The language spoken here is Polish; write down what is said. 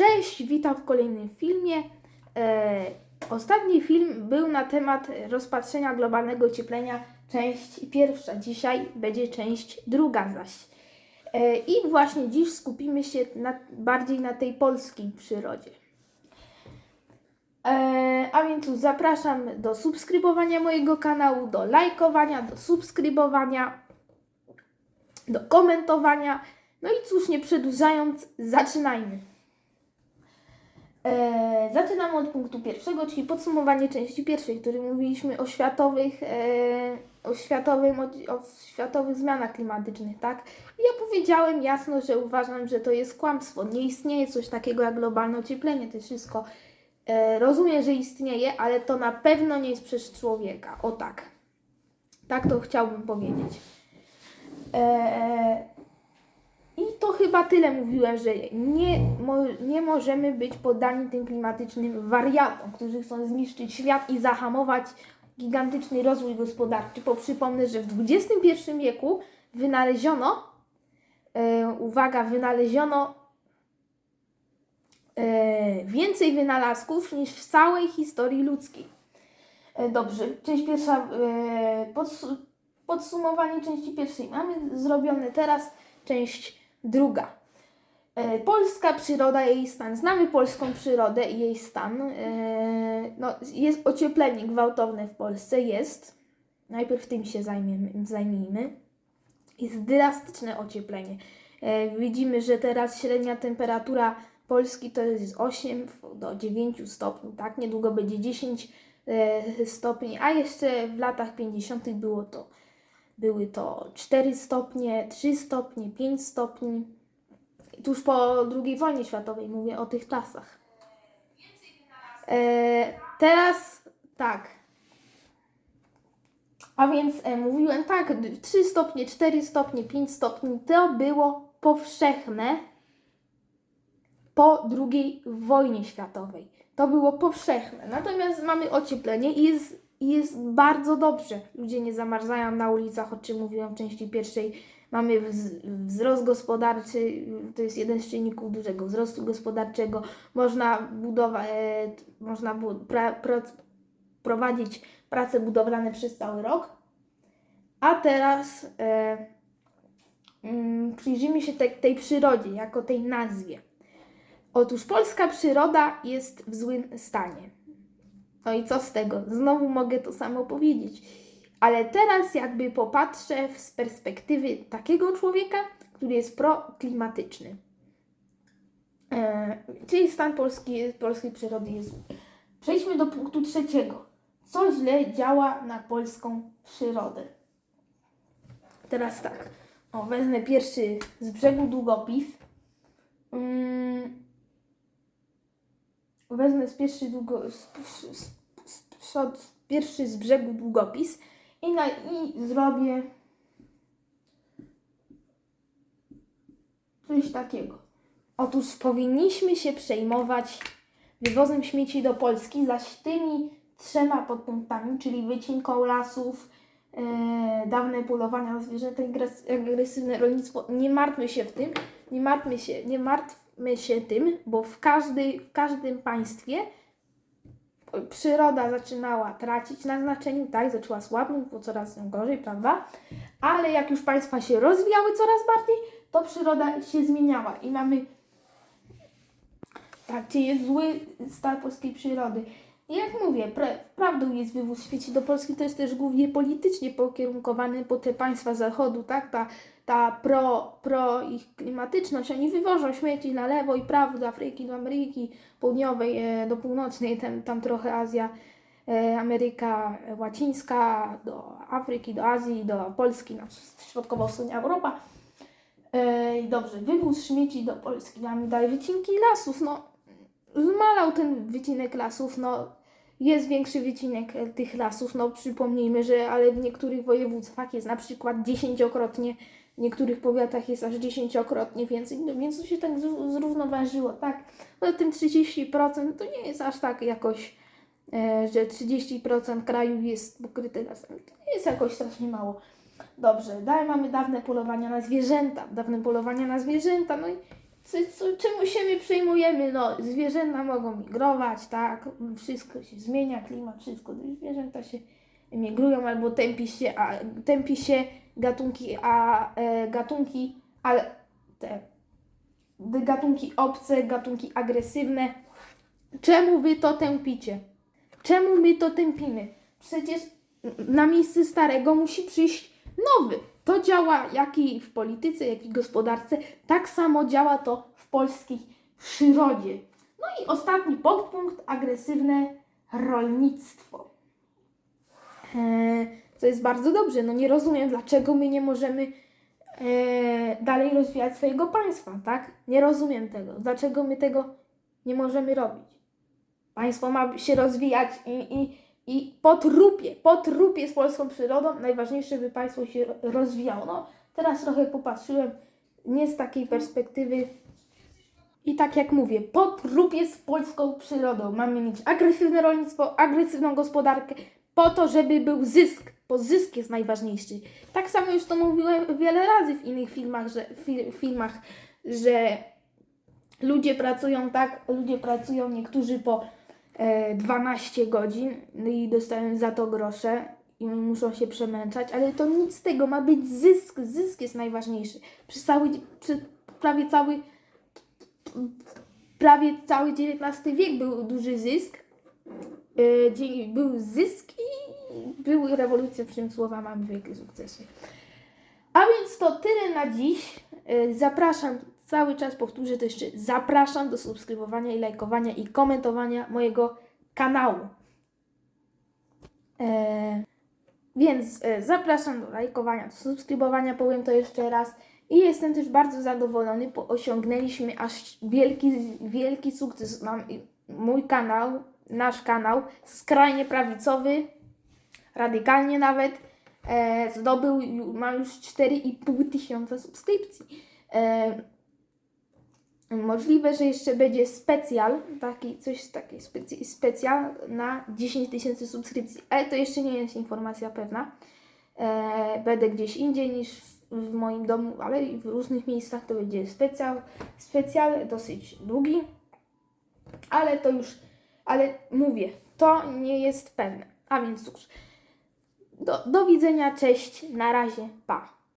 Cześć, witam w kolejnym filmie. E, ostatni film był na temat rozpatrzenia globalnego ocieplenia, część pierwsza. Dzisiaj będzie część druga zaś. E, I właśnie dziś skupimy się na, bardziej na tej polskiej przyrodzie. E, a więc zapraszam do subskrybowania mojego kanału, do lajkowania, do subskrybowania, do komentowania. No i cóż, nie przedłużając, zaczynajmy. E, zaczynamy od punktu pierwszego, czyli podsumowanie części pierwszej, w której mówiliśmy o światowych, e, o, światowym, o, o światowych zmianach klimatycznych, tak? I ja powiedziałem jasno, że uważam, że to jest kłamstwo. Nie istnieje coś takiego jak globalne ocieplenie, to jest wszystko. E, rozumiem, że istnieje, ale to na pewno nie jest przez człowieka. O tak. Tak to chciałbym powiedzieć. E, chyba tyle mówiłem, że nie, mo, nie możemy być poddani tym klimatycznym wariatom, którzy chcą zniszczyć świat i zahamować gigantyczny rozwój gospodarczy. Bo przypomnę, że w XXI wieku wynaleziono, e, uwaga, wynaleziono e, więcej wynalazków niż w całej historii ludzkiej. E, dobrze, część pierwsza, e, podsu- podsumowanie części pierwszej mamy zrobione teraz, część druga. E, Polska przyroda, jej stan. Znamy polską przyrodę i jej stan. E, No, jest ocieplenie gwałtowne w Polsce, jest. Najpierw tym się zajmiemy, zajmijmy. Jest drastyczne ocieplenie. E, Widzimy, że teraz średnia temperatura Polski to jest 8 do 9 stopni, tak? Niedługo będzie 10 e, stopni, a jeszcze w latach 50. było to były to 4 stopnie, 3 stopnie, 5 stopni. Tuż po II wojnie światowej mówię o tych czasach. E, teraz tak. A więc e, mówiłem tak, 3 stopnie, 4 stopnie, 5 stopni to było powszechne po II wojnie światowej. To było powszechne. Natomiast mamy ocieplenie i jest, i jest bardzo dobrze. Ludzie nie zamarzają na ulicach, o czym mówiłam w części pierwszej. Mamy wz- wzrost gospodarczy, to jest jeden z czynników dużego wzrostu gospodarczego. Można budować, e, można pra, pra, prowadzić prace budowlane przez cały rok. A teraz e, mm, przyjrzyjmy się tej, tej przyrodzie, jako tej nazwie. Otóż polska przyroda jest w złym stanie. No i co z tego? Znowu mogę to samo powiedzieć. Ale teraz jakby popatrzę z perspektywy takiego człowieka, który jest proklimatyczny. E, czyli stan polski, polskiej przyrody jest. Przejdźmy do punktu trzeciego. Co źle działa na polską przyrodę? Teraz tak. O, wezmę pierwszy z brzegu długopis. Mm, wezmę z pierwszy, długo, z, z, z, z, pierwszy z brzegu długopis i, na, i zrobię coś takiego. Otóż powinniśmy się przejmować wywozem śmieci do Polski, zaś tymi trzema podpunktami, czyli wycinką lasów, e, dawne polowania na zwierzęta, agres- agresywne rolnictwo, nie martwmy się w tym, nie martwmy się, nie martwmy się tym, bo w, w każdym państwie przyroda zaczynała tracić na znaczeniu, tak, zaczęła słabnąć, było coraz gorzej, prawda? Ale jak już państwa się rozwijały coraz bardziej, to przyroda się zmieniała i mamy tak, czy jest zły stan polskiej przyrody. I jak mówię, pra- prawdą jest wywóz śmieci do Polski, to jest też głównie politycznie pokierunkowany po te państwa zachodu, tak? Ta, ta pro, pro ich klimatyczność, oni wywożą śmieci na lewo i prawo do Afryki, do Ameryki Południowej, e, do Północnej, tam, tam trochę Azja, e, Ameryka Łacińska, do Afryki, do Azji, do Polski, no, środkowo-wschodnia Europa. E, i dobrze, wywóz śmieci do Polski, mamy dalej wycinki lasów, no zmalał ten wycinek lasów, no jest większy wycinek tych lasów, no przypomnijmy, że ale w niektórych województwach jest na przykład dziesięciokrotnie, niektórych powiatach jest aż dziesięciokrotnie więcej, no więc to się tak zró- zrównoważyło, tak? Poza tym 30% to nie jest aż tak jakoś, e, że 30% kraju jest pokryte lasami, to nie jest jakoś strasznie mało. Dobrze, dalej mamy dawne polowania na zwierzęta, dawne polowania na zwierzęta, no i co, co, czemu się my przejmujemy? No, zwierzęta mogą migrować, tak? Wszystko się zmienia, klimat, wszystko. Zwierzęta się migrują albo tępi się, a, tępi się gatunki, a e, gatunki, ale te gatunki obce, gatunki agresywne. Czemu wy to tępicie? Czemu my to tępimy? Przecież na miejsce starego musi przyjść nowy. To działa jak i w polityce, jak i w gospodarce. Tak samo działa to w polskiej przyrodzie. No i ostatni podpunkt, agresywne rolnictwo. Eee, to jest bardzo dobrze. No nie rozumiem, dlaczego my nie możemy e, dalej rozwijać swojego państwa, tak? Nie rozumiem tego. Dlaczego my tego nie możemy robić? Państwo ma się rozwijać i, i, i po trupie, po trupie z polską przyrodą najważniejsze, by państwo się ro- rozwijało. No, teraz trochę popatrzyłem nie z takiej perspektywy i tak jak mówię, po trupie z polską przyrodą mamy mieć agresywne rolnictwo, agresywną gospodarkę, po to, żeby był zysk, bo zysk jest najważniejszy. Tak samo już to mówiłem wiele razy w innych filmach, że, fi, filmach, że ludzie pracują tak, ludzie pracują niektórzy po e, 12 godzin i dostają za to grosze i muszą się przemęczać, ale to nic z tego, ma być zysk, zysk jest najważniejszy. Przez cały, przy, prawie cały prawie cały XIX wiek był duży zysk. E, Był zysk i były rewolucje przemysłowa, mamy wielkie sukcesy. A więc to tyle na dziś. E, Zapraszam, cały czas powtórzę to jeszcze, zapraszam do subskrybowania i lajkowania i komentowania mojego kanału. E, więc zapraszam do lajkowania, do subskrybowania, powiem to jeszcze raz. I jestem też bardzo zadowolony, bo osiągnęliśmy aż wielki, wielki sukces. Mam mój kanał, nasz kanał, skrajnie prawicowy, radykalnie nawet, e, zdobył, ma już 4,5 tysiąca subskrypcji. E, możliwe, że jeszcze będzie specjal, taki, coś taki specy, specjal na 10 tysięcy subskrypcji, ale to jeszcze nie jest informacja pewna. E, będę gdzieś indziej niż w, w moim domu, ale w różnych miejscach to będzie specjal, specjal dosyć długi, ale to już, ale mówię, to nie jest pewne. A więc cóż, do, do widzenia, cześć, na razie, pa.